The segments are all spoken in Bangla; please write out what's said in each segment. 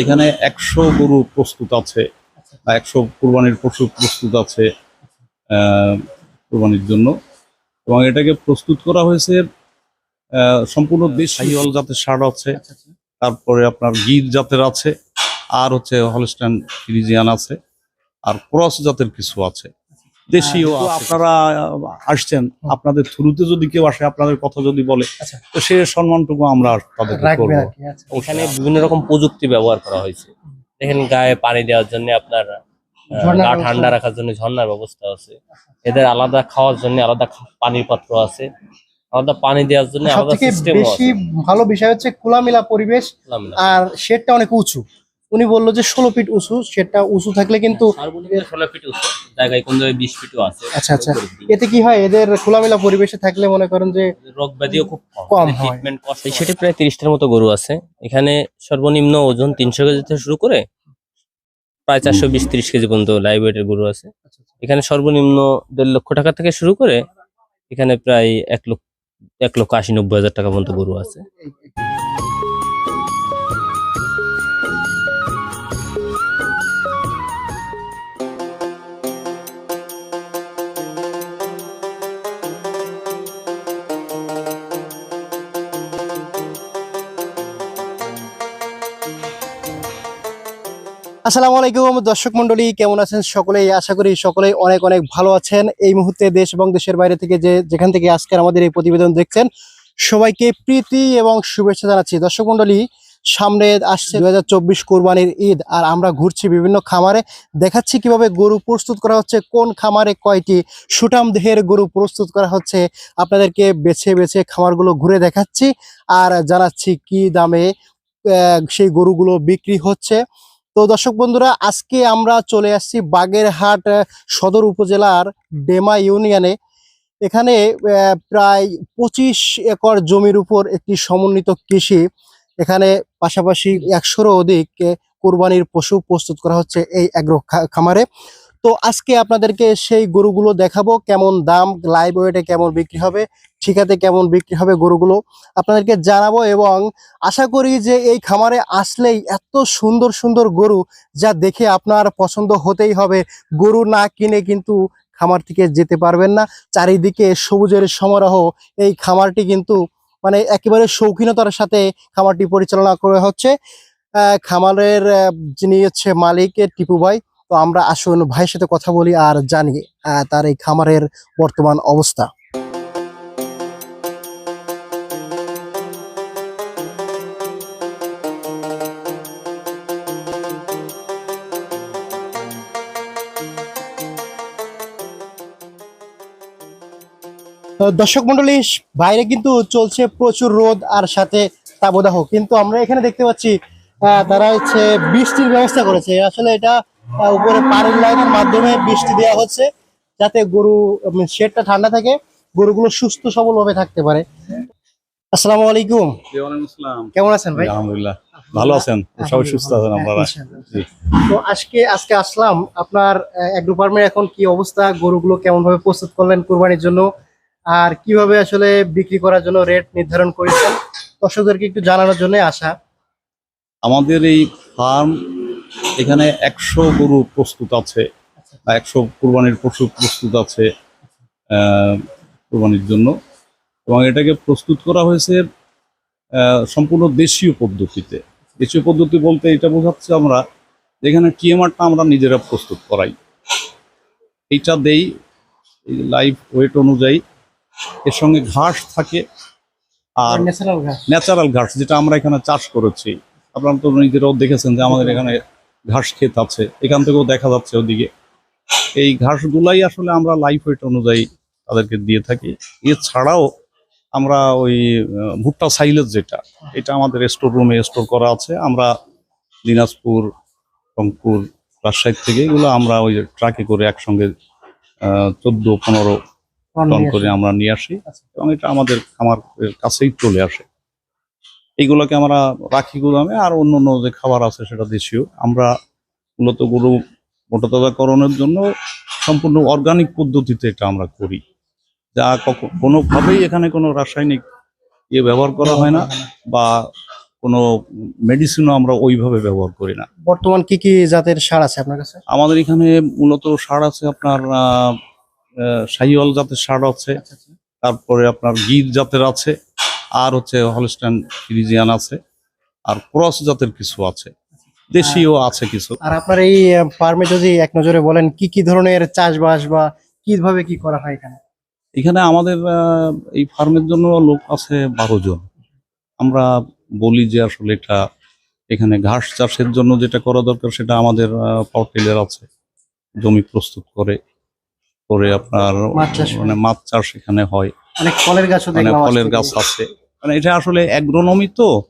এখানে একশো গরু প্রস্তুত আছে বা একশো কুরবানির পশু প্রস্তুত আছে কুরবানির জন্য। এবং এটাকে প্রস্তুত করা হয়েছে সম্পূর্ণ দেশ সাইওয়াল জাতের সার আছে তারপরে আপনার গির জাতের আছে আর হচ্ছে হলস্ট্যান্ড ফ্রিজিয়ান আছে আর ক্রস জাতের কিছু আছে। দেশীয় আপনারা আসছেন আপনাদের থ্রুতে যদি কেউ আসে আপনাদের কথা যদি বলে আচ্ছা। তো সে সম্মানটুকু আমরা কি আচ্ছা। এখানে বিভিন্ন রকম প্রযুক্তি ব্যবহার করা হয়েছে। দেখেন গায়ে পানি দেওয়ার জন্য আপনার গা ঠান্ডা রাখার জন্য ঝর্ণার ব্যবস্থা আছে। এদের আলাদা খাওয়ার জন্য আলাদা পানির পাত্র আছে। আলাদা পানি দেওয়ার জন্য আলাদা সিস্টেম বেশি ভালো বিষয় হচ্ছে খোলামেলা পরিবেশ আর শেডটা অনেক উঁচু। উনি বলল যে ষোলো ফিট উঁচু সেটা উঁচু থাকলে কিন্তু সর্বনিম্ন ষোলো ফিট উঁচু জায়গায় কোন জায়গায় বিশ ফিটও আছে। আচ্ছা, আচ্ছা। এতে কি হয়? এদের খোলামেলা পরিবেশে থাকলে মনে করেন যে রোগ ব্যাধিও খুব কম কম ট্রিটমেন্ট কস্ট সেটি প্রায় তিরিশটার মতো গরু আছে। এখানে সর্বনিম্ন ওজন তিনশো কেজি থেকে শুরু করে প্রায় চারশো বিশ তিরিশ কেজি পর্যন্ত লাইভ ওয়েটের গরু আছে। এখানে সর্বনিম্ন দেড় লক্ষ টাকা থেকে শুরু করে এখানে প্রায় এক লক্ষ এক লক্ষ আশি নব্বই হাজার টাকা পর্যন্ত গরু আছে। আসসালামু আলাইকুম, দর্শক মন্ডলী কেমন আছেন সকলেই? আশা করি সকলেই অনেক অনেক ভালো আছেন। এই মুহূর্তে দেশ এবং দেশের বাইরে থেকে যে, যেখান থেকে আজকের আমাদের এই প্রতিবেদন দেখছেন, সবাইকে প্রীতি এবং শুভেচ্ছা জানাচ্ছি। দর্শক মন্ডলী সামনে আসছে দু হাজার চব্বিশ কোরবানির ঈদ, আর আমরা ঘুরছি বিভিন্ন খামারে। দেখাচ্ছি কীভাবে গরু প্রস্তুত করা হচ্ছে, কোন খামারে কয়টি সুটাম দেহের গরু প্রস্তুত করা হচ্ছে। আপনাদেরকে বেছে বেছে খামারগুলো ঘুরে দেখাচ্ছি, আর জানাচ্ছি কি দামে সেই গরুগুলো বিক্রি হচ্ছে। তো দর্শক বন্ধুরা, আজকে আমরা চলে আসছি বাগেরহাট সদর উপজেলার ডেমা ইউনিয়নে। এখানে প্রায় পঁচিশ একর জমির উপর একটি সমন্বিত কৃষি। এখানে পাশাপাশি একশোরও অধিক কোরবানির পশু প্রস্তুত করা হচ্ছে এই অ্যাগ্রো খামারে। তো আজকে আপনাদেরকে সেই গরুগুলো দেখাবো, কেমন দাম লাইভ ওয়েটে কেমন বিক্রি হবে, ঠিকাতে কেমন বিক্রি হবে গরুগুলো আপনাদেরকে জানাব এবং আশা করি যে এই খামারে আসলেই এত সুন্দর সুন্দর গরু যা দেখে আপনার পছন্দ হতেই হবে। গরু না কিনে কিন্তু খামার থেকে যেতে পারবেন না। চারিদিকে সবুজের সমারোহ, এই খামারটি কিন্তু মানে একেবারে শৌখিনতার সাথে খামারটি পরিচালনা করা হচ্ছে। খামারের যিনি হচ্ছে মালিক, টিপু ভাই তো আমরা আসুন ভাইয়ের সাথে কথা বলি আর জানি তার এই খামারের বর্তমান অবস্থা। দর্শক মন্ডলী বাইরে কিন্তু চলছে প্রচুর রোদ আর সাথে তাবদাহ কিন্তু আমরা এখানে দেখতে পাচ্ছি তারা হচ্ছে বৃষ্টির ব্যবস্থা করেছে। আসলে এটা উপরে পানির লাইনের মাধ্যমে বৃষ্টি দেওয়া হচ্ছে যাতে গরু শেডটা ঠান্ডা থাকে গরুগুলো সুস্থ সবল ভাবে থাকতে পারে। আসসালামু আলাইকুম। কেমন আছেন ভাই? আলহামদুলিল্লাহ। ভালো আছেন? সবাই সুস্থ আছেন আপনারা? তো আজকে আজকে আসলাম। আপনার এগ্রো ফার্মের এখন কি অবস্থা? গরুগুলো কেমন ভাবে প্রস্তুত করলেন কুরবানির জন্য? আর কীভাবে আসলে বিক্রি করার জন্য রেট নির্ধারণ করেছেন? দর্শকদেরকে একটু জানানোর জন্য আসা। আমাদের এই ফার্ম এখানে একশো গরু প্রস্তুত আছে বা একশো কুরবানির পশু প্রস্তুত আছে কুরবানির জন্য। এবং এটাকে প্রস্তুত করা হয়েছে সম্পূর্ণ দেশীয় পদ্ধতিতে। দেশীয় পদ্ধতি বলতে এটা বোঝাচ্ছে আমরা যেখানে টিএমআরটা আমরা নিজেরা প্রস্তুত করাই। এইটা দেই লাইভ ওয়েট অনুযায়ী। এর সঙ্গে ঘাস থাকে আর ন্যাচারাল ঘাস। ন্যাচারাল ঘাস যেটা আমরা এখানে চাষ করেছি। আপনারা তো নিজেরাও দেখেছেন যে আমাদের এখানে ঘাস ক্ষেত আছে এখান থেকেও দেখা যাচ্ছে ওদিকে। এই ঘাসগুলাই আসলে আমরা লাইফ ওয়েট অনুযায়ী তাদেরকে দিয়ে থাকি। এছাড়াও আমরা ওই ভুট্টা সাইলেজ যেটা এটা আমাদের স্টোর রুমে স্টোর করা আছে। আমরা দিনাজপুর রংপুর রাজশাহী থেকে এগুলো আমরা ওই ট্রাকে করে একসঙ্গে চোদ্দ পনেরো টন করে আমরা নিয়ে আসি। এবং এটা আমাদের খামার কাছেই চলে আসে। এইগুলোকে আমরা রাখি গুদামে আর অন্য অন্য যে খাবার আছে সেটা দেশীয়। আমরা মূলত গরু মোটাতাজাকরণের জন্য সম্পূর্ণ অর্গানিক পদ্ধতিতে এটা আমরা করি। যা কোনোভাবেই এখানে কোনো রাসায়নিক ইয়ে ব্যবহার করা হয় না বা কোনো মেডিসিনও আমরা ওইভাবে ব্যবহার করি না। বর্তমান কি কি জাতের সার আছে আপনার কাছে? আমাদের এখানে মূলত সার আছে আপনার শাহিওয়াল জাতের সার আছে। তারপরে আপনার গির জাতের আছে। আর হচ্ছে হলস্টাইন ফ্রিজিয়ান আছে আর ক্রস জাতের কিছু আছে দেশীয় আছে কিছু। আর আপনার এই ফার্মে যদি এক নজরে বলেন কি কি ধরনের চাষবাস বা কীভাবে কি করা হয় এখানে? এখানে আমাদের এই ফার্মের জন্য লোক আছে বারো জন। আমরা বলি যে আসলে এটা এখানে ঘাস চাষের জন্য যেটা করা দরকার সেটা আমাদের পাওয়ার আছে জমি প্রস্তুত করে করে আপনার মানে মাছ চাষ এখানে হয়। অনেক ফলের গাছও দেখলাম ফলের গাছ আছে। মানে এটা আসলে অ্যাগ্রোনমি তো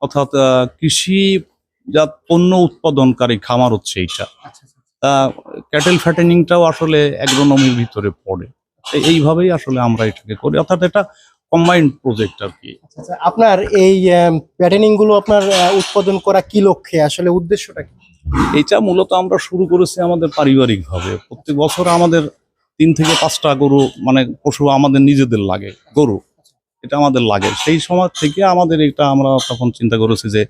অর্থাৎ কৃষি জাত পণ্য উৎপাদনকারী খামার হচ্ছে এইটা। আচ্ছা, আচ্ছা। তা ক্যাটেল ফ্যাটেনিংটাও আসলে অ্যাগ্রোনমির ভিতরে পড়ে। এই- এইভাবেই আসলে আমরা এটাকে করি। অর্থাৎ এটা কম্বাইন্ড প্রজেক্ট আর কি। আচ্ছা, আচ্ছা। আপনার এই প্যাটার্নিংগুলো আপনার উৎপাদন করা কি লক্ষ্যে? আসলে উদ্দেশ্যটা কি? এইটা মূলত আমরা শুরু করেছি আমাদের পারিবারিকভাবে। প্রত্যেক বছর আমাদের তিন থেকে পাঁচটা গরু মানে পশু আমাদের নিজেদের লাগে, গরু। এটা আমাদের লাগে। সেই সময় থেকে আমাদের এটা আমরা তখন চিন্তা করেছি যে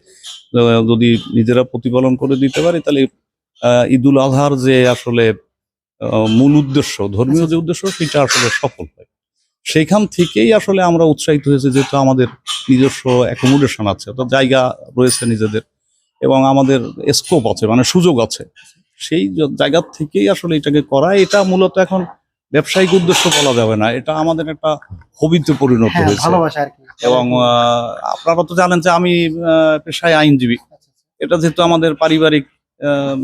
যদি নিজেরা প্রতিপালন করে দিতে পারি, তাহলে ঈদুল আজহার যে আসলে মূল উদ্দেশ্য, ধর্মীয় যে উদ্দেশ্য, সেটা আসলে সফল হয়। সেইখান থেকেই আসলে আমরা উৎসাহিত হয়েছে, যেহেতু আমাদের নিজস্ব অ্যাকোমোডেশন আছে, অর্থাৎ জায়গা রয়েছে নিজেদের, এবং আমাদের স্কোপ আছে মানে সুযোগ আছে। সেই জায়গার জায়গা থেকেই আসলে এটাকে করা। এটা মূলত এখন ব্যবসায়িক উদ্দেশ্য বলা যাবে না। এটা আমাদের একটা হবিতে পরিণত হ্যাঁ হয়েছে। এবং আহ, আপনারা তো জানেন যে আমি আহ, পেশায় আইনজীবী। এটা যেহেতু আমাদের পারিবারিক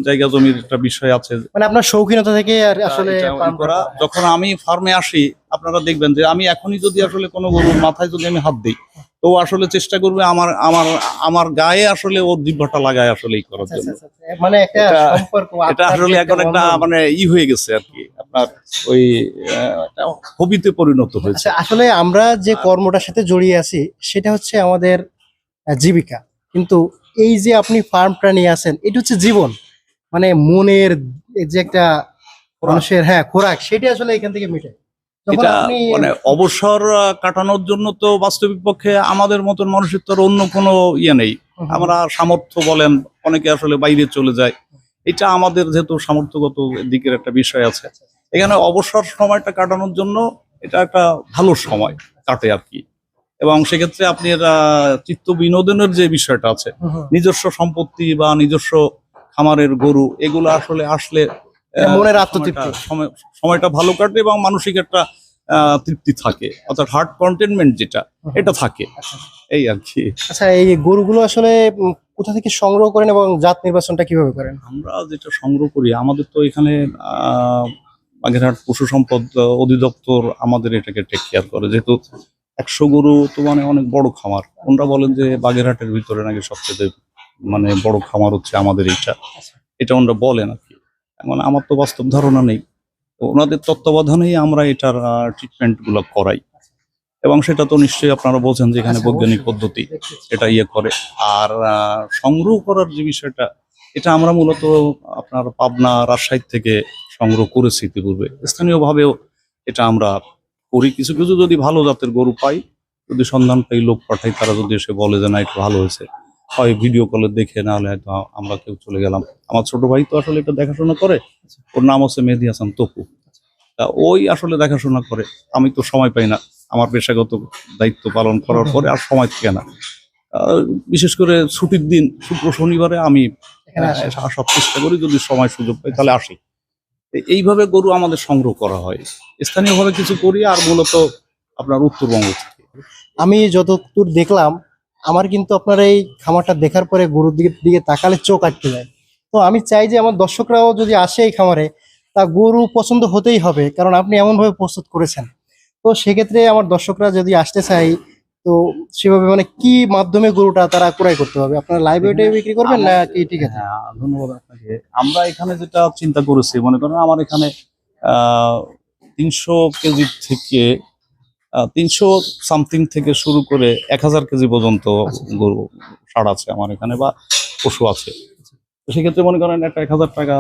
জায়গা জমির একটা বিষয় আছে। মানে আপনার শৌখিনতা থেকে আর আসলে করা। যখন আমি ফার্মে আসি আপনারা দেখবেন যে আমি এখনই যদি আসলে কোনো গরুর মাথায় যদি আমি হাত দিই তো আসলে চেষ্টা করবে আমার আমার আমার গায়ে আসলে ওর জিহ্বাটা লাগায় আসলে এই করার আচ্ছা, জন্য। আচ্ছা, আচ্ছা। মানে একটা এটা- সম্পর্ক এটা আসলে এখন একটা মানে ই হয়ে গেছে আর কি। আপনার ওই হবিতে পরিণত হয়েছে। আসলে আমরা যে কর্মটার সাথে জড়িয়ে আছি সেটা হচ্ছে আমাদের জীবিকা। কিন্তু এই যে আপনি ফার্মটা নিয়ে আছেন এটা হচ্ছে জীবন। মানে মনের যে একটা মানুষের হ্যাঁ খোরাক সেটা আসলে এখান থেকে মিটে। এটা মানে অবসর কাটানোর জন্য তো বাস্তবিক পক্ষে আমাদের মতন মানুষের তো অন্য কোনো ইয়ে নেই। আমরা সামর্থ্য বলেন অনেকে আসলে বাইরে চলে যায়। এটা আমাদের যেহেতু সামর্থ্যগত দিকের একটা বিষয় আছে। এখানে অবসর সময়টা কাটানোর জন্য এটা একটা ভালো সময় কাটে আর কি। এবং সেক্ষেত্রে আপনি এটা চিত্ত বিনোদনের যে বিষয়টা আছে। নিজস্ব সম্পত্তি বা নিজস্ব খামারের গরু এগুলো আসলে আসলে মনের আত্মতৃপ্তি। সময়টা- ভালো কাটে এবং মানসিক একটা তৃপ্তি থাকে অর্থাৎ হার্ট কন্টেনমেন্ট যেটা এটা থাকে আচ্ছা। এই আর কি আচ্ছা এই গরুগুলো আসলে কোথা থেকে সংগ্রহ করেন এবং জাত নির্বাচনটা কীভাবে করেন আমরা যেটা সংগ্রহ করি আমাদের তো এখানে আহ, বাগেরহাট পশু সম্পদ অধিদপ্তর আমাদের এটাকে টেক কেয়ার করে যেহেতু একশো গরু তো মানে অনেক বড় খামার। ওনারা বলেন যে বাগেরহাটের ভিতরে নাকি সবচেয়ে মানে বড় খামার হচ্ছে আমাদের এইটা। এটা ওনারা বলেন আর কি। মানে আমার তো বাস্তব ধারণা নেই। তো ওনাদের তত্ত্বাবধানেই আমরা এটার ট্রিটমেন্টগুলো করাই। এবং সেটা তো নিশ্চয়ই আপনারা বলছেন যে এখানে আচ্ছা, বৈজ্ঞানিক পদ্ধতি এটা ইয়ে করে। আর সংগ্রহ করার যে বিষয়টা এটা আমরা মূলত আপনার পাবনা রাজশাহী থেকে সংগ্রহ করেছি ইতিপূর্বে। স্থানীয়ভাবেও এটা আমরা করি। কিছু কিছু যদি ভালো জাতের গরু পাই যদি সন্ধান পাই লোক পাঠাই তারা যদি এসে বলে যে না একটু ভালো হয়েছে হয় ভিডিও কলে দেখে না হলে হয়তো আমরা কেউ চলে গেলাম। আমার ছোট ভাই তো আসলে এটা দেখাশোনা করে। ওর নাম হচ্ছে মেহেদি হাসান তপু। তা ওই আসলে দেখাশোনা করে। আমি তো সময় পাই না। আমার পেশাগত দায়িত্ব পালন করার পরে আর সময় থাকে না। বিশেষ করে ছুটির দিন শুক্র শনিবারে আমি আসার চেষ্টা করি। যদি সময় সুযোগ পাই তাহলে আসি। এইভাবে গরু আমাদের সংগ্রহ করা হয়। স্থানীয়ভাবে কিছু করি আর মূলত আপনার উত্তরবঙ্গ থেকে। আমি যতদূর দেখলাম, আমার কিন্তু আপনার এই খামারটা দেখার পরে গরুর দিকে দিকে তাকালে চোখ আটকে যায়। তো আমি চাই যে আমার দর্শকরাও যদি আসে এই খামারে, তা গরু পছন্দ হতেই হবে, কারণ আপনি এমনভাবে প্রস্তুত করেছেন। তো সেক্ষেত্রে আমার দর্শকরা যদি আসতে চাই তো সেভাবে মানে কি মাধ্যমে গরুটা তারা ক্রয় করতে হবে? আপনারা লাইব্রেরিতে বিক্রি করবেন না কি ঠিক আছে? হ্যাঁ ধন্যবাদ আপনাকে। আমরা এখানে যেটা চিন্তা করেছি মনে করেন আমার এখানে তিনশো কেজি থেকে তিনশো সামথিং থেকে শুরু করে এক হাজার কেজি পর্যন্ত। গরু সার আছে আমার এখানে বা পশু আছে। তো সেক্ষেত্রে মনে করেন একটা এক হাজার টাকা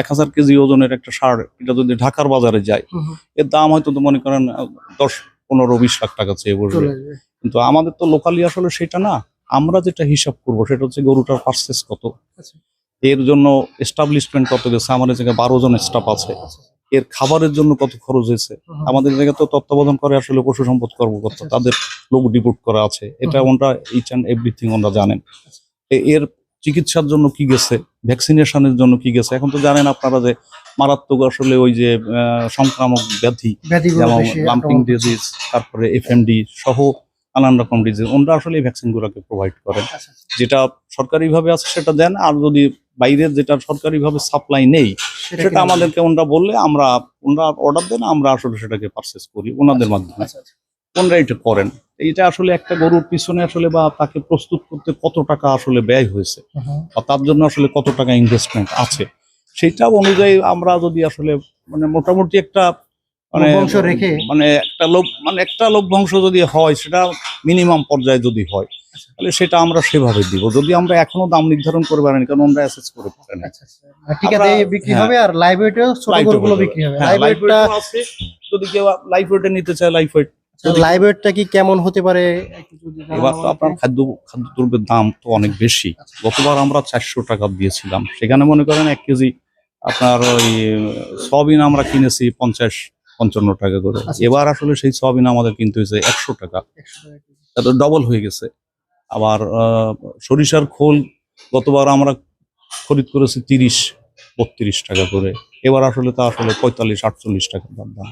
এক হাজার কেজি ওজনের একটা সার এটা যদি ঢাকার বাজারে যায় এর দাম হয়তো তো মনে করেন দশ পনেরো বিশ লাখ টাকা চেয়ে বসবে কিন্তু আমাদের তো লোকালি আসলে সেটা না আমরা যেটা হিসাব করব সেটা হচ্ছে গরুটার পার্সেস কত। আচ্ছা। এর জন্য এস্টাবলিশমেন্ট কত গেছে? আমাদের জায়গায় বারো জন স্টাফ আছে। এর খাবারের জন্য কত খরচ হয়েছে? আমাদের জায়গায় তো তত্ত্বাবধান করে আসলে পশু সম্পদ কর্মকর্তা আচ্ছা। তাদের লোক ডিপুট করা আছে। এটা। ওনারা ইচ অ্যান্ড এভরিথিং ওনারা জানেন। এর চিকিৎসার জন্য কি গেছে? ভ্যাকসিনেশনের জন্য কি গেছে? এখন তো জানেন আপনারা যে মারাত্মক আসলে ওই যে সংক্রামক ব্যাধি যেমন লাম্পিং। ডিজিজ তারপরে এফএমডি সহ নানান রকম ডিজিজ ওনারা আসলে এই ভ্যাকসিনগুলোকে প্রোভাইড করেন। আচ্ছা, আচ্ছা। যেটা সরকারিভাবে আছে সেটা দেন আর যদি বাইরের যেটা সরকারিভাবে সাপ্লাই নেই সেটা আমাদেরকে ওনারা বললে আমরা ওনারা অর্ডার দেন আমরা আসলে সেটাকে পারচেস করি ওনাদের মাধ্যমে। আচ্ছা, আচ্ছা। ওনারা এটা করেন। এইটা আসলে একটা গরুর পিছনে আসলে বা তাকে প্রস্তুত করতে কত টাকা আসলে ব্যয় হয়েছে বা তার জন্য আসলে কত টাকা ইনভেস্টমেন্ট আছে সেটা অনুযায়ী আমরা যদি আসলে মানে মোটামুটি একটা মানে লভ্যাংশ রেখে মানে একটা লোভ মানে একটা লভ্যাংশ যদি হয় সেটা মিনিমাম পর্যায়ে যদি হয় তাহলে সেটা আমরা সেভাবে দিব। যদি আমরা এখনও দাম নির্ধারণ করে পারেন কারণ আমরা অ্যাসেস করে পারেন আচ্ছা, আচ্ছা। মানে ঠিক আছে বিক্রি হ্যাঁ। হবে আর লাইভ ওয়েটেও ছোট গরুগুলো বিক্রি হবে। হ্যাঁ লাইভ ওয়েটটা যদি কেউ লাইফ ওয়েটে নিতে চায় লাইফ ওয়েট লাইভ ওয়েটটা কি কেমন হতে পারে? এবার তো আপনার খাদ্য খাদ্যদ্রব্যের দাম তো অনেক বেশি। গতবার আমরা চারশো টাকা দিয়েছিলাম। সেখানে মনে করেন এক কেজি আপনার ওই সয়াবিন আমরা কিনেছি পঞ্চাশ পঞ্চান্ন টাকা করে। আচ্ছা। এবার আসলে সেই সয়াবিন আমাদের কিনতে হয়েছে একশো টাকা। 100 এত ডবল হয়ে গেছে। আবার সরিষার খোল গতবার আমরা খরিদ করেছি তিরিশ বত্রিশ টাকা করে। এবার আসলে তা আসলে পঁয়তাল্লিশ আটচল্লিশ টাকা দাম দাম।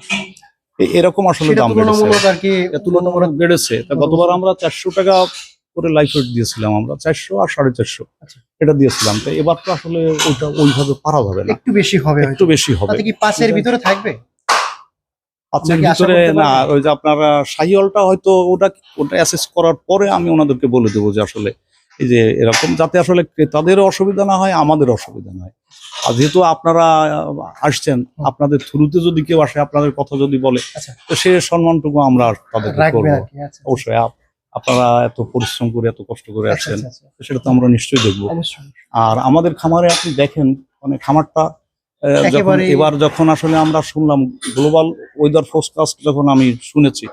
এরকম আসলে দাম বেড়েছে। তুলনামূলক বেড়েছে। তা গতবার আমরা চারশো টাকা করে লাইফ ওয়েট দিয়েছিলাম আমরা। চারশো আর সাড়ে চারশো। আচ্ছা। এটা দিয়েছিলাম। তো এবার তো আসলে ওইটা ওইভাবে পারা যাবে না। একটু বেশি হবে একটু বেশি হবে। কি পাঁচের ভিতরে থাকবে? পাঁচের আমরা ভিতরে না ওই যে আপনার সাহিওয়ালটা হয়তো ওটা ওটা অ্যাসেস করার পরে আমি ওনাদেরকে বলে দেবো যে আসলে এই যে এরকম যাতে আসলে ক্রেতাদেরও অসুবিধা না হয় আমাদের অসুবিধা না হয়। আর যেহেতু আপনারা আসছেন আপনাদের থ্রুতে যদি কেউ আসে আপনাদের কথা যদি বলে আচ্ছা। তো সে সম্মানটুকু আমরা রাখবে করব। আচ্ছা অবশ্যই আপনারা এত পরিশ্রম করে এত কষ্ট করে আচ্ছা, আসছেন আচ্ছা, আচ্ছা। সেটা তো আমরা নিশ্চয়ই দেখব। আর আমাদের খামারে আপনি দেখেন মানে খামারটা যখন এবার যখন আসলে আমরা শুনলাম গ্লোবাল ওয়েদার ফোরকাস্ট যখন আমি শুনেছি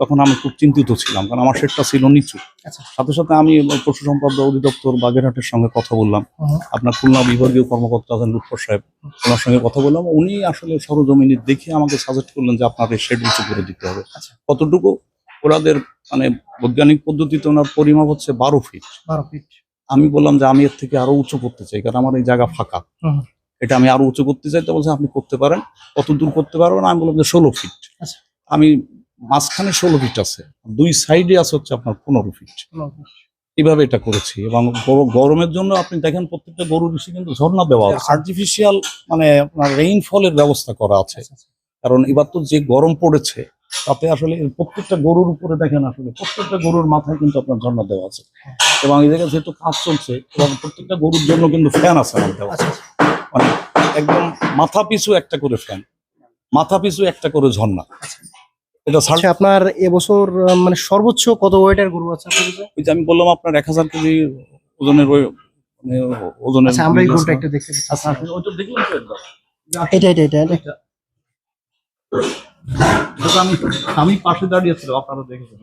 তখন আমি খুব চিন্তিত ছিলাম কারণ আমার সেটটা ছিল নিচু। আচ্ছা। সাথে সাথে আমি পশু সম্পদ অধিদপ্তর বাগেরহাটের সঙ্গে কথা বললাম। আপনার খুলনা বিভাগীয় কর্মকর্তা আছেন লুৎফর সাহেব ওনার সঙ্গে কথা বললাম। উনি আসলে সরজমিনে দেখে আমাকে সাজেস্ট করলেন যে আপনার এই শেড উঁচু করে দিতে হবে। আচ্ছা। কতটুকু? ওনাদের মানে বৈজ্ঞানিক পদ্ধতিতে ওনার পরিমাপ হচ্ছে বারো ফিট বারো ফিট আমি বললাম যে আমি এর থেকে আরও উঁচু করতে চাই কারণ আমার এই জায়গা ফাঁকা। এটা আমি আরও উঁচু করতে চাই তো বলছে আপনি করতে পারেন কত দূর করতে পারবেন আমি বললাম যে ষোলো ফিট আচ্ছা। আমি মাঝখানে ষোলো ফিট আছে দুই সাইডে আছে হচ্ছে আপনার পনেরো ফিট। এইভাবে এটা করেছি এবং গরমের জন্য আপনি দেখেন প্রত্যেকটা গরুর বেশি কিন্তু ঝর্ণা দেওয়া আচ্ছা। আর্টিফিশিয়াল মানে আপনার রেইনফলের ব্যবস্থা করা আছে আচ্ছা। কারণ এবার তো যে গরম পড়েছে তাতে আসলে প্রত্যেকটা গরুর উপরে দেখেন আসলে প্রত্যেকটা গরুর মাথায় কিন্তু আপনার ঝর্ণা দেওয়া আছে এবং এই জায়গায় যেহেতু কাজ চলছে এবং প্রত্যেকটা গরুর জন্য কিন্তু ফ্যান আছে আমার দেওয়া। মানে একদম মাথা পিছু একটা করে ফ্যান মাথা পিছু একটা করে ঝর্ণা এটা আচ্ছা আপনার এবছর মানে সর্বোচ্চ কত ওয়েটের গরু আছে ওই যে আমি বললাম আপনার এক হাজার কেজি ওজনের মানে ওজনের আচ্ছা আমরা এই গরুটা। একটু দেখতে? এটা এটা এটা আমি আমি পাশে দাঁড়িয়েছিল আপনারা দেখেছেন।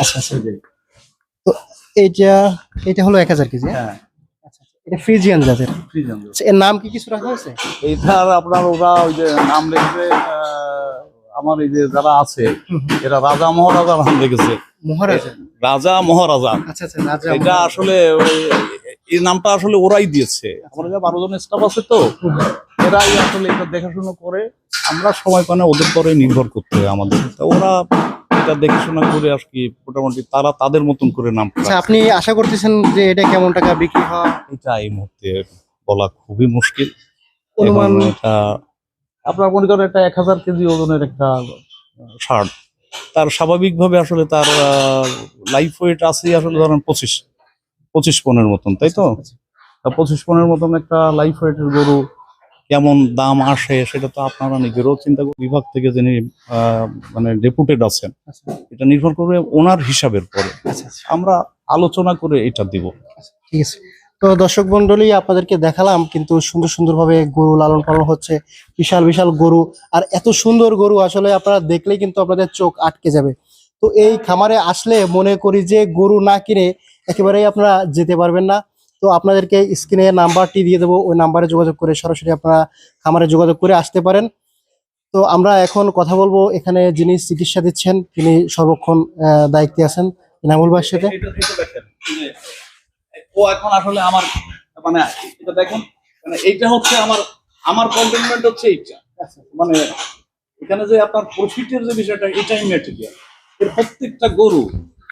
আচ্ছা আচ্ছা। তো এইটা এটা হলো এক হাজার কেজি হ্যাঁ? হ্যাঁ। আচ্ছা। এটা ফ্রিজিয়ান জাতের? কি এর নাম কি কিছু রাখা হয়েছে? এইটার আপনার ওরা ওই যে নাম লিখবে আমার এই যে যারা আছে এরা রাজা মহারাজা নাম লিখেছে। মহারাজা? রাজা মহারাজা। আচ্ছা আচ্ছা রাজা এটা আসলে এই নামটা আসলে ওরাই দিয়েছে। আমরা যে বারো জন স্টাফ আছে তো এরাই আসলে এটা দেখাশোনা করে আমরা সময় পানে ওদের পরে নির্ভর করতে হয় আমাদের। তা ওরা এটা দেখাশোনা করে আর কি মোটামুটি তারা তাদের মতন করে নাম আচ্ছা আপনি আশা করতেছেন যে এটা কেমন টাকা বিক্রি হয়? এটা এই মুহূর্তে বলা খুবই মুশকিল। অনুমান এটা আপনার মনে করেন একটা এক হাজার কেজি ওজনের একটা শার্ট তার স্বাভাবিকভাবে আসলে তার লাইফ ওয়েট আছে আসলে ধরেন পঁচিশ পঁচিশ পনেরো মতন তাই তো? পঁচিশ পনেরো মতন একটা লাইফ ওয়েটের গরু কেমন দাম আসে সেটা তো আপনারা নিজেরও চিন্তা বিভাগ থেকে যিনি মানে ডেপুটেড আছেন আচ্ছা। এটা নির্ভর করবে ওনার হিসাবের পরে আচ্ছা আচ্ছা। আমরা আলোচনা করে এটা দিব। ঠিক আছে। তো দর্শক মন্ডলী আপনাদেরকে দেখালাম কিন্তু সুন্দর সুন্দরভাবে গরু লালন পালন হচ্ছে বিশাল বিশাল গরু। আর এত সুন্দর গরু আসলে আপনারা দেখলেই কিন্তু আপনাদের চোখ আটকে যাবে। তো এই খামারে আসলে মনে করি যে গরু না কিনে একেবারেই আপনারা যেতে পারবেন না। তো আপনাদেরকে স্ক্রিনে নাম্বারটি দিয়ে দেবো ওই নাম্বারে যোগাযোগ করে সরাসরি আপনারা খামারে যোগাযোগ করে আসতে পারেন। তো আমরা এখন কথা বলব এখানে যিনি চিকিৎসা দিচ্ছেন তিনি সর্বক্ষণ দায়িত্বে আছেন ইনামুল ভাইয়ের সাথে। দেখেন, ও এখন আসলে আমার মানে এটা দেখেন মানে এইটা হচ্ছে আমার আমার কন্টেনমেন্ট হচ্ছে এইটা। মানে এখানে যে আপনার প্রফিটের যে বিষয়টা এটাই মেটেরিয়াল এর প্রত্যেকটা গরু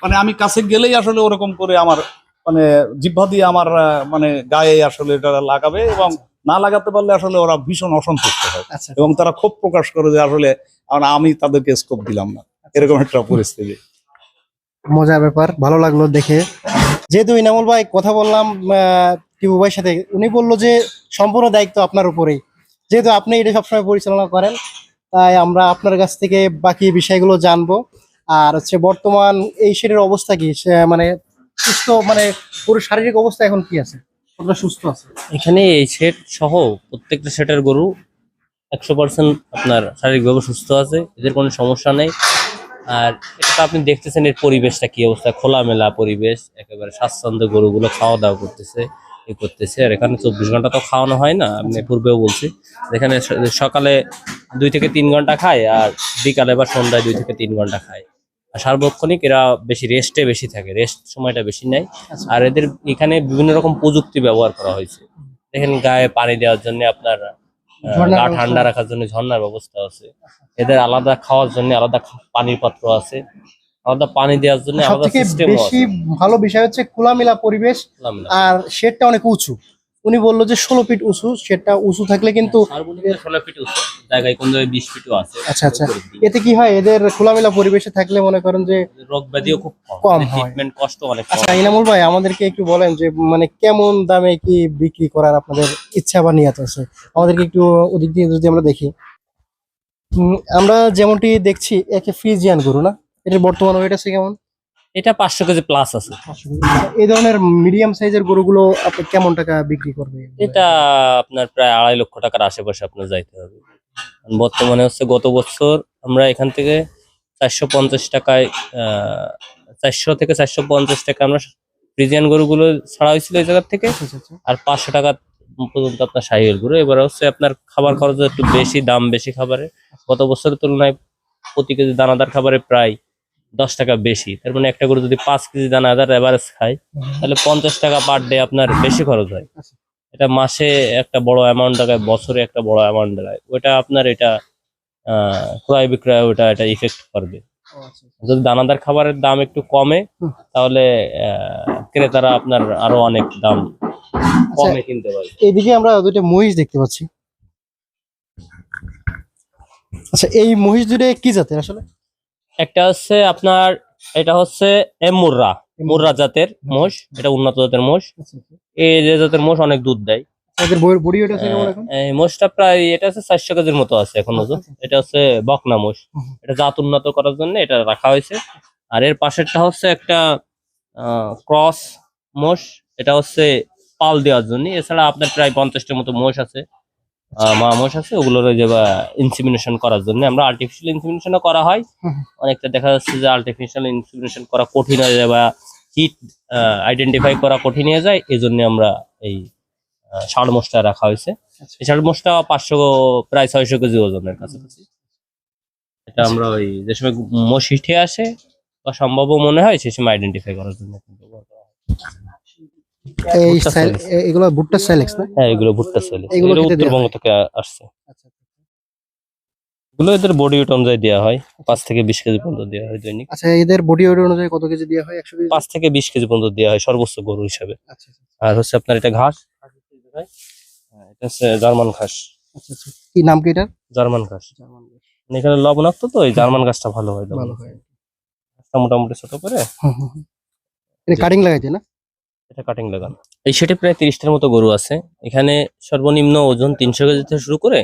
মানে আমি কাছে গেলেই আসলে ওরকম করে আমার মানে জিহ্বা দিয়ে আমার মানে গায়ে আসলে এটা লাগাবে এবং না লাগাতে পারলে আসলে ওরা ভীষণ অসন্তুষ্ট হয়। আচ্ছা। এবং তারা ক্ষোভ প্রকাশ করে যে আসলে আমি তাদেরকে স্কোপ দিলাম না। এরকম একটা পরিস্থিতি। মজার ব্যাপার ভালো লাগল দেখে। যেহেতু ইনামুল ভাই কথা বললাম টিপু ভাইয়ের সাথে উনি বলল যে সম্পূর্ণ দায়িত্ব আপনার উপরেই। যেহেতু আপনি এটা সবসময় পরিচালনা করেন তাই আমরা আপনার কাছ থেকে বাকি বিষয়গুলো জানব। আর হচ্ছে বর্তমান এই শেডের অবস্থা কি? মানে সুস্থ মানে পুরো শারীরিক অবস্থা এখন কি আছে? কতটা সুস্থ আছে? এখানে এই সেট সহ প্রত্যেকটা সেটের গরু একশো পার্সেন্ট আপনার শারীরিকভাবে সুস্থ আছে এদের কোনো সমস্যা নেই। আর এটা আপনি দেখতেছেন এর পরিবেশটা কি অবস্থা খোলামেলা পরিবেশ একেবারে স্বাচ্ছন্দ্য গরুগুলো খাওয়া দাওয়া করতেছে এ করতেছে। আর এখানে চব্বিশ ঘণ্টা তো খাওয়ানো হয় না আমি পূর্বেও বলছি। এখানে সকালে দুই থেকে তিন ঘণ্টা খায় আর বিকালে বা সন্ধ্যায় দুই থেকে তিন ঘণ্টা খায়। সার্বক্ষণিক এরা বেশি রেস্টে বেশি থাকে রেস্ট সময়টা বেশি নেয়। আচ্ছা। আর এদের এখানে বিভিন্ন রকম প্রযুক্তি ব্যবহার করা হয়েছে। দেখেন গায়ে পানি দেওয়ার জন্য আপনার গা ঠান্ডা রাখার জন্য ঝর্ণার ব্যবস্থা আছে। এদের আলাদা খাওয়ার জন্য আলাদা পানির পাত্র আছে। আলাদা পানি দেওয়ার জন্য আলাদা সিস্টেম বেশি ভালো বিষয় হচ্ছে খোলামেলা পরিবেশ আর শেডটা অনেক উঁচু। উনি বলল যে ষোলো ফিট উঁচু সেটা উঁচু থাকলে কিন্তু ষোলো ফিট উঁচু জায়গায় কোন জায়গায় বিশ ফিটও আছে। আচ্ছা, আচ্ছা। এতে কি হয়? এদের খোলামেলা পরিবেশে থাকলে মনে করেন যে রোগ ব্যাধিও খুব কম। হয়। ট্রিটমেন্ট কষ্ট অনেক আচ্ছা ইনামুল ভাই আমাদেরকে একটু বলেন যে মানে কেমন দামে কি বিক্রি করার আপনাদের ইচ্ছা বা নিয়ত আছে? আমাদেরকে একটু ওদিক দিয়ে যদি আমরা দেখি। আমরা যেমনটি দেখছি একে ফ্রিজিয়ান গরু না? এটার বর্তমান ওয়েট আছে কেমন? এটা পাঁচশো কেজি প্লাস আছে। এই ধরনের মিডিয়াম সাইজের গরুগুলো আপনি কেমন টাকা বিক্রি করবে? এটা আপনার প্রায় আড়াই লক্ষ টাকার আশেপাশে আপনার যাইতে হবে। বর্তমানে হচ্ছে গত বছর আমরা এখান থেকে চারশো পঞ্চাশ টাকায় চারশো থেকে চারশো পঞ্চাশ টাকা আমরা ফ্রিজিয়ান গরুগুলো ছাড়া হয়েছিল এই জায়গার থেকে। আচ্ছা, আচ্ছা। আর পাঁচশো টাকা পর্যন্ত আপনার সাহিল গরু। এবার হচ্ছে আপনার খাবার খরচ একটু বেশি দাম বেশি খাবারে। গত বছরের তুলনায় প্রতি কেজি দানাদার খাবারে প্রায় দশ টাকা বেশি। তার মানে একটা গরু যদি পাঁচ কেজি দানা দানাদার এভারেজ খায় তাহলে পঞ্চাশ টাকা পার ডে আপনার বেশি খরচ হয়। আচ্ছা। এটা মাসে একটা বড় অ্যামাউন্ট টাকায় বছরে একটা বড় অ্যামাউন্ট দেয়। ওটা আপনার এটা ক্রয় বিক্রয় ওটা এটা ইফেক্ট করবে। আচ্ছা, আচ্ছা। যদি দানাদার খাবারের দাম একটু কমে তাহলে ক্রেতারা আপনার আরও অনেক দাম কমে কিনতে পারবে। এইদিকে আমরা দুইটা মহিষ দেখতে পাচ্ছি। আচ্ছা এই মহিষ দুটো কি জাতের আসলে? একটা হচ্ছে আপনার এটা হচ্ছে এম মুর্রা মুর্রা জাতের মোষ এটা উন্নত জাতের মোষ। এই যে জাতের মোষ অনেক দুধ দেয়। এই মোষটা প্রায় এটা হচ্ছে চারশো কেজির মতো আছে এখন এটা হচ্ছে বকনা মোষ। এটা জাত উন্নত করার জন্য এটা রাখা হয়েছে। আর এর পাশেরটা হচ্ছে একটা ক্রস মোষ। এটা হচ্ছে পাল দেওয়ার জন্য। এছাড়া আপনার প্রায় পঞ্চাশটার মতো মোষ আছে। আহ, মা আছে ওগুলোর যে ইনসিমিনেশন করার জন্য। আমরা আর্টিফিশিয়াল ইনসিমিনেশনও করা হয়। অনেকটা দেখা যাচ্ছে যে আর্টিফিশিয়াল ইনসিমিনেশন করা কঠিন হয়ে যায় বা হিট আইডেন্টিফাই করা কঠিন হয়ে যায়। এই জন্য আমরা এই মোষটা রাখা হয়েছে। আচ্ছা। এই ষাঁড় মোষটা পাঁচশো প্রায় ছয়শো কেজি ওজনের কাছাকাছি। এটা আমরা ওই যে সময় মোষ হিটে আসে বা সম্ভব মনে হয় সে সময় আইডেন্টিফাই করার জন্য কিন্তু। এই এগুলো ভুট্টা সাইলেক্স না? হ্যাঁ এগুলো ভুট্টা সেলে এগুলো উত্তরবঙ্গ থেকে আসছে। আচ্ছা এগুলো এদের বডি ওয়েট অনুযায়ী দেওয়া হয়। পাঁচ থেকে বিশ কেজি পর্যন্ত দেওয়া হয় দৈনিক। আচ্ছা এদের বডি ওয়েট অনুযায়ী কত কেজি দেওয়া হয়? একশো কেজি? পাঁচ থেকে বিশ কেজি পর্যন্ত দেওয়া হয় সর্বোচ্চ গরু হিসাবে। আচ্ছা আচ্ছা, আর হচ্ছে আপনার এটা ঘাস। হ্যাঁ, এটা হচ্ছে জার্মান ঘাস। আচ্ছা আচ্ছা। কি নাম কি এটার? জার্মান ঘাস। মানে এখানে লবণাক্ত তো এই জার্মান ঘাসটা ভালো হয় ভালো হয়। মোটামুটি ছোট করে। এটা কাটিং লাগাইছে না? এটা কাটিং লাগানো। এই সেটে প্রায় তিরিশটার মতো গরু আছে। এখানে সর্বনিম্ন ওজন তিনশো কেজি থেকে শুরু করে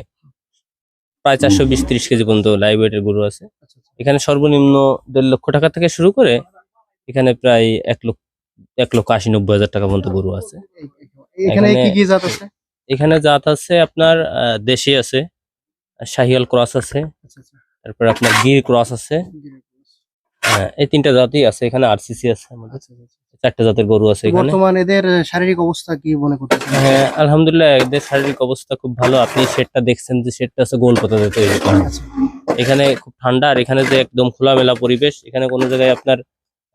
প্রায় চারশো বিশ তিরিশ কেজি পর্যন্ত লাইভ ওয়েটের গরু আছে। এখানে সর্বনিম্ন দেড় লক্ষ টাকা থেকে শুরু করে এখানে প্রায় এক লক্ষ এক লক্ষ আশি নব্বই হাজার টাকা পর্যন্ত গরু আছে। এখানে এখানে- কি কি জাত আছে? এখানে জাত আছে আপনার আহ, দেশি আছে শাহিয়াল ক্রস আছে আচ্ছা আচ্ছা। তারপর আপনার গির ক্রস আছে হ্যাঁ, এই তিনটা জাতই আছে এখানে আরসিসি আছে আমাদের চারটা জাতের গরু আছে এখানে। বর্তমান এদের শারীরিক অবস্থা কি মনে করতেছেন? হ্যাঁ আলহামদুলিল্লাহ এদের শারীরিক অবস্থা খুব ভালো। আপনি শেডটা দেখছেন যে শেডটা আছে গোল পাতাতে তৈরি করা। এখানে খুব ঠান্ডা আর এখানে যে একদম খোলামেলা পরিবেশ এখানে কোনো জায়গায় আপনার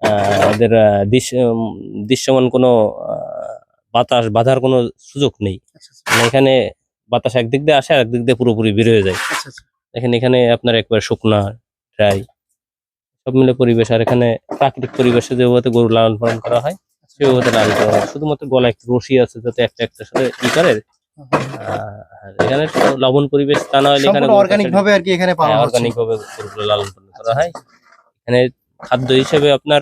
আহ, এদের দৃশ্যমান কোনো বাতাস বাধার কোনো সুযোগ নেই। আচ্ছা আচ্ছা, মানে এখানে বাতাস একদিক দিয়ে আসে আর একদিক দিয়ে পুরোপুরি বের হয়ে যায়। আচ্ছা আচ্ছা। দেখেন এখানে আপনার একবার শুকনা ড্রাই সব মিলে পরিবেশ আর এখানে প্রাকৃতিক পরিবেশে যেভাবে গরু লালন পালন করা হয় সেভাবে লালন করা হয়। শুধুমাত্র গলায় একটু রশি আছে যাতে একটা একটা সাথে ই করে। এখানে লবণ পরিবেশ তা না হলে এখানে অর্গানিক ভাবে আর কি এখানে অর্গানিক ভাবে গরুগুলো লালন পালন করা হয়। এখানে খাদ্য হিসেবে আপনার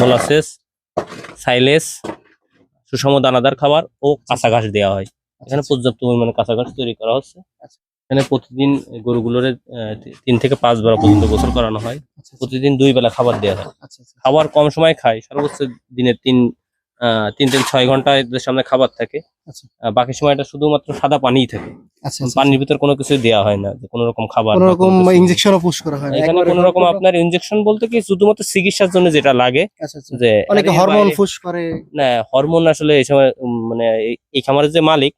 মোলাসেস সাইলেস সুষম দানাদার খাবার ও কাঁচা ঘাস দেওয়া হয়। এখানে পর্যাপ্ত পরিমাণে কাঁচা ঘাস তৈরি করা হচ্ছে। আচ্ছা। এখানে প্রতিদিন গরুগুলোর তিন থেকে পাঁচ বার পর্যন্ত গোসল করানো হয়। আচ্ছা, আচ্ছা, প্রতিদিন দুই বেলা খাবার দেওয়া হয়। আচ্ছা। খাবার কম সময় খায় সর্বোচ্চ দিনে তিন তিন থেকে ছয় ঘণ্টা এদের সামনে খাবার থাকে। বাকি সময়টা শুধুমাত্র সাদা পানিই থাকে। পানির ভিতর কোনো কিছু দেওয়া হয় না কোনো রকম খাবার কোনো রকম কোনো পুশ করা হয় এখানে কোনো রকম আপনার ইনজেকশন বলতে কি শুধুমাত্র চিকিৎসার জন্য যেটা লাগে। যে অনেকে হরমোন ফুস করে। না হরমোন আসলে এই সময় মানে এই- খামারের যে মালিক।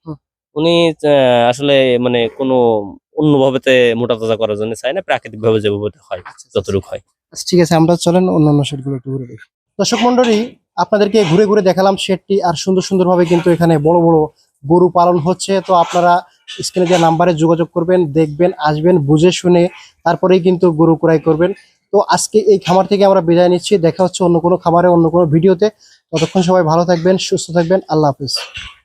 উনি আসলে মানে কোনো অন্যভাবে মোটা তাজা করার জন্য চাই না প্রাকৃতিক ভাবে যেভাবে হয় যতটুকু হয়। আচ্ছা, ঠিক আছে আমরা চলেন অন্যান্য শেডগুলো একটু ঘুরে দেখি। দর্শক মন্ডলী আপনাদেরকে ঘুরে ঘুরে দেখালাম শেডটি আর সুন্দর সুন্দরভাবে কিন্তু এখানে বড় বড় গরু পালন হচ্ছে। তো আপনারা স্ক্রিনে দেওয়া নাম্বারে যোগাযোগ করবেন দেখবেন আসবেন বুঝে শুনে তারপরেই কিন্তু গরু ক্রয় করবেন। তো আজকে এই খামার থেকে আমরা বিদায় নিচ্ছি। দেখা হচ্ছে অন্য কোনো খামারে অন্য কোনো ভিডিওতে। ততক্ষণ সবাই ভালো থাকবেন সুস্থ থাকবেন। আল্লাহ হাফিজ।